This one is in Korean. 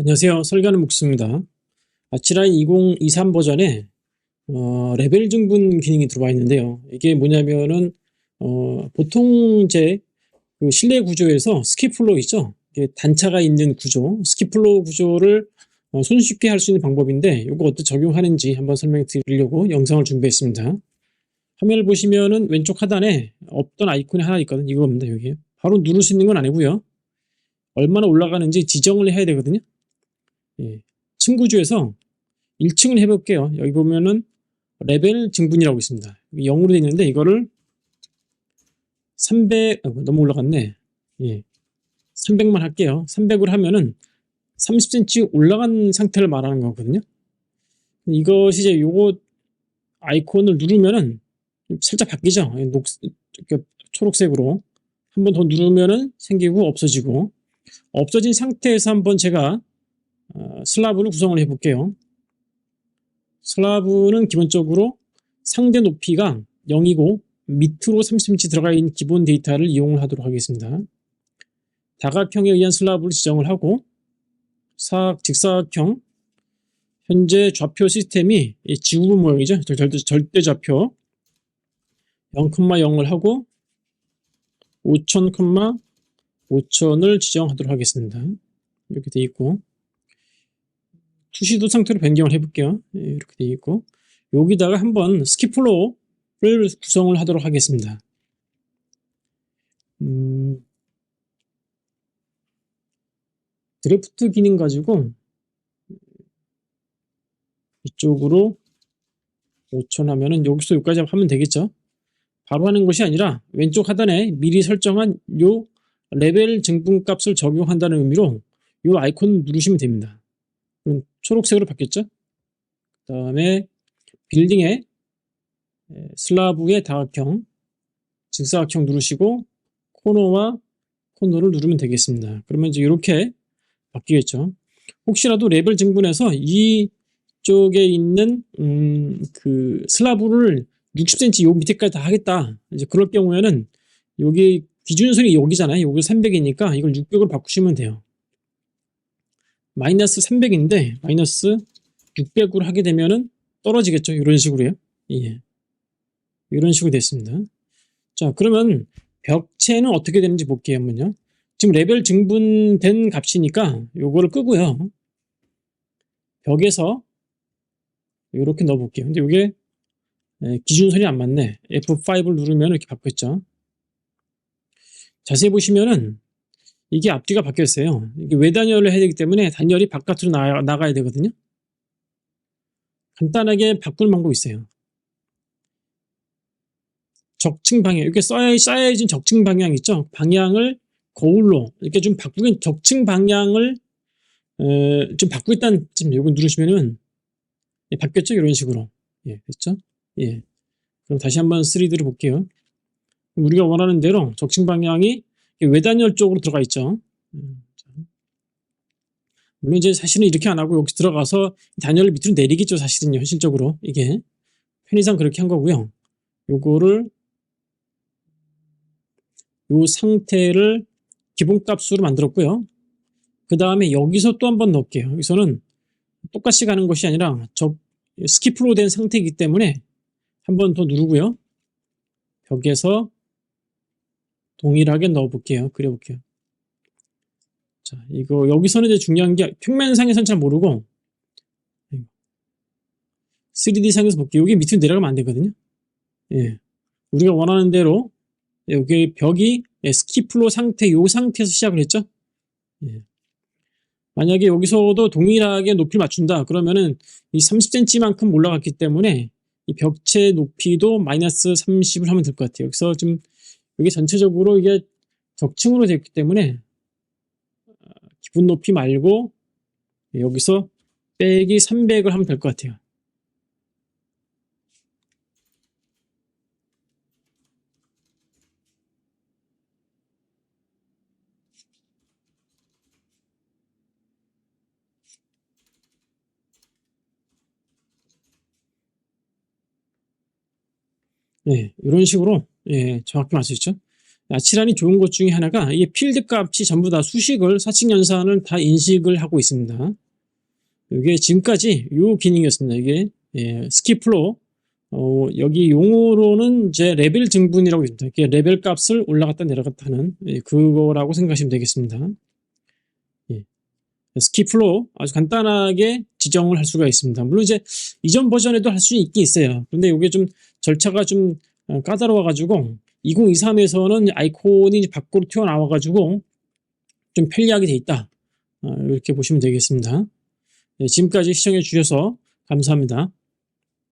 안녕하세요. 설계하는 목수입니다. 아치라인 2023 버전에 어, 레벨 증분 기능이 들어와 있는데요. 이게 뭐냐면은 어, 보통 이제 그 실내 구조에서 스키플로 있죠. 단차가 있는 구조, 스키플로 구조를 어, 손쉽게 할 수 있는 방법인데 이거 어떻게 적용하는지 한번 설명드리려고 영상을 준비했습니다. 화면을 보시면은 왼쪽 하단에 없던 아이콘이 하나 있거든요. 이겁니다. 여기 바로 누를 수 있는 건 아니고요. 얼마나 올라가는지 지정을 해야 되거든요. 예, 층구조에서 1층을 해볼게요. 여기 보면은 레벨 증분이라고 있습니다. 0으로 되어 있는데 이거를 300 아, 너무 올라갔네. 예, 300만 할게요. 300으로 하면은 30cm 올라간 상태를 말하는 거거든요. 이것이 이제 요거 아이콘을 누르면은 살짝 바뀌죠. 녹, 초록색으로 한 번 더 누르면은 생기고 없어지고 없어진 상태에서 한번 제가 어, 슬라브를 구성을 해볼게요. 슬라브는 기본적으로 상대 높이가 0이고 밑으로 30cm 들어가 있는 기본 데이터를 이용을 하도록 하겠습니다. 다각형에 의한 슬라브를 지정을 하고 사각, 직사각형 현재 좌표 시스템이 지구 모양이죠. 절대, 절대 좌표 0,0을 하고 5,000, 5,000을 지정하도록 하겠습니다. 이렇게 돼 있고 투시도 상태로 변경을 해볼게요. 예, 이렇게 돼 있고 여기다가 한번 스키플로우를 구성을 하도록 하겠습니다. 음, 드래프트 기능 가지고 이쪽으로 5천 하면은 여기서 여기까지 하면 되겠죠. 바로 하는 것이 아니라 왼쪽 하단에 미리 설정한 요 레벨 증분 값을 적용한다는 의미로 요 아이콘 누르시면 됩니다. 초록색으로 바뀌었죠. 그 다음에 빌딩에 슬라브의 다각형, 직사각형 누르시고 코너와 코너를 누르면 되겠습니다. 그러면 이제 이렇게 바뀌겠죠. 혹시라도 레벨 증분해서 이쪽에 있는 음, 그 슬라브를 60cm 요 밑에까지 다 하겠다. 이제 그럴 경우에는 여기 기준선이 여기잖아요. 여기 300이니까 이걸 600으로 바꾸시면 돼요. 마이너스 300인데 마이너스 600으로 하게 되면은 떨어지겠죠. 이런 식으로요. 예. 이런 식으로 됐습니다. 자, 그러면 벽체는 어떻게 되는지 볼게요. 한번요. 지금 레벨 증분된 값이니까 요거를 끄고요. 벽에서 이렇게 넣어 볼게요. 근데 이게 기준선이 안 맞네. F5를 누르면 이렇게 바뀌었죠. 자세히 보시면은 이게 앞뒤가 바뀌었어요. 이게 외단열을 해야 되기 때문에 단열이 바깥으로 나, 나가야 되거든요. 간단하게 바꿀 방법이 있어요. 적층 방향, 이렇게 써야, 쌓여진 적층 방향 있죠? 방향을 거울로 이렇게 좀 바꾸긴 적층 방향을 에, 좀 바꾸겠다는 지금 이거 누르시면은 예, 바뀌었죠? 이런 식으로. 예, 됐죠? 예. 그럼 다시 한번 3D를 볼게요. 우리가 원하는 대로 적층 방향이 외단열 쪽으로 들어가 있죠. 음, 물론 이제 사실은 이렇게 안 하고 여기 들어가서 단열을 밑으로 내리겠죠. 사실은요. 현실적으로 이게 편의상 그렇게 한 거고요. 요거를 요 상태를 기본값으로 만들었고요. 그 다음에 여기서 또 한 번 넣을게요. 여기서는 똑같이 가는 것이 아니라 저 스키프로 된 상태이기 때문에 한 번 더 누르고요. 벽에서 동일하게 넣어볼게요. 그려볼게요. 자, 이거 여기서는 이제 중요한 게 평면상에선 잘 모르고 3D상에서 볼게요. 여기 밑으로 내려가면 안 되거든요. 예. 우리가 원하는 대로 여기 벽이 스키플로 상태, 이 상태에서 시작을 했죠. 예. 만약에 여기서도 동일하게 높이를 맞춘다. 그러면은 이 30cm만큼 올라갔기 때문에 이 벽체 높이도 마이너스 30을 하면 될 것 같아요. 여기서 좀 여기 전체적으로 이게 적층으로 되어 있기 때문에 아, 기본 높이 말고 여기서 빼기 300을 하면 될 것 같아요. 네, 이런 식으로 예, 정확히 말수 있죠. 아치란이 좋은 것 중에 하나가 이게 필드 값이 전부 다 수식을 사칙 연산을 다 인식을 하고 있습니다. 이게 지금까지 요 기능이었습니다. 이게 예, 스키플로 어, 여기 용어로는 이제 레벨 증분이라고 있습니다. 이게 레벨 값을 올라갔다 내려갔다 하는 예, 그거라고 생각하시면 되겠습니다. 예. 스키플로 아주 간단하게 지정을 할 수가 있습니다. 물론 이제 이전 버전에도 할 수 있긴 있어요. 근데 이게 좀 절차가 좀 어, 까다로워가지고 2023에서는 아이콘이 밖으로 튀어나와가지고 좀 편리하게 돼 있다. 어, 이렇게 보시면 되겠습니다. 네, 지금까지 시청해 주셔서 감사합니다.